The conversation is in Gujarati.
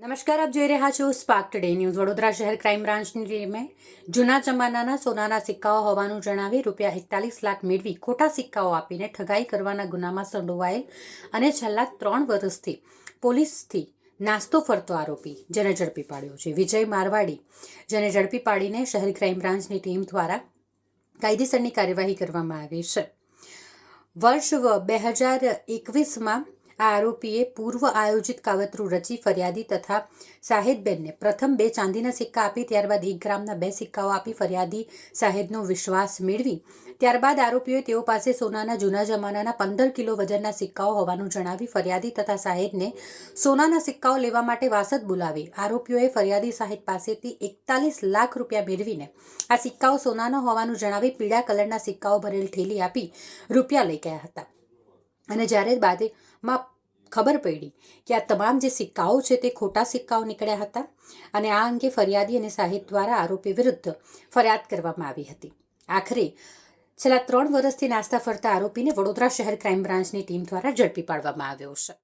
નમસ્કાર, આપ જોઈ રહ્યા છો સ્પાર્ક ટુડે ન્યૂઝ વડોદરા શહેર ક્રાઇમ બ્રાન્ચની ટીમે જૂના જમાનાના સોનાના સિક્કાઓ હોવાનું જણાવી રૂપિયા એકતાલીસ લાખ મેળવી ખોટા સિક્કાઓ આપીને ઠગાઈ કરવાના ગુનામાં સંડોવાયેલ અને છેલ્લા ત્રણ વર્ષથી પોલીસથી નાસ્તો ફરતો આરોપી જેને ઝડપી પાડ્યો છે. વિજય મારવાડી જેને ઝડપી પાડીને શહેર ક્રાઇમ બ્રાન્ચની ટીમ દ્વારા કાયદેસરની કાર્યવાહી કરવામાં આવી છે. વર્ષ બે હજાર એકવીસમાં આ આરોપીએ પૂર્વ આયોજિત કાવતરું રચી ફરિયાદી તથા સાહેદબેનને પ્રથમ બે ચાંદીના સિક્કા આપી, ત્યારબાદ એક ગ્રામના બે સિક્કાઓ આપી ફરિયાદી સાહેબનો વિશ્વાસ મેળવી. ત્યારબાદ આરોપીઓએ તેઓ પાસે સોનાના જૂના જમાનાના પંદર કિલો વજનના સિક્કાઓ હોવાનું જણાવી ફરિયાદી તથા સાહેબને સોનાના સિક્કાઓ લેવા માટે વાસદ બોલાવી. આરોપીઓએ ફરિયાદી સાહેબ પાસેથી એકતાલીસ લાખ રૂપિયા મેળવીને આ સિક્કાઓ સોનાનો હોવાનું જણાવી પીળા કલરના સિક્કાઓ ભરેલ ઠેલી આપી રૂપિયા લઈ ગયા હતા. અને જ્યારે બાદમાં ખબર પડી કે આ તમામ જે સિક્કાઓ છે તે ખોટા સિક્કાઓ નીકળ્યા હતા અને આ અંગે ફરિયાદી અને સાહિત દ્વારા આરોપી વિરુદ્ધ ફરિયાદ કરવામાં આવી હતી. આખરે છેલ્લા ત્રણ વર્ષથી નાસ્તા ફરતા આરોપીને વડોદરા શહેર ક્રાઇમ બ્રાન્ચની ટીમ દ્વારા ઝડપી પાડવામાં આવ્યો છે.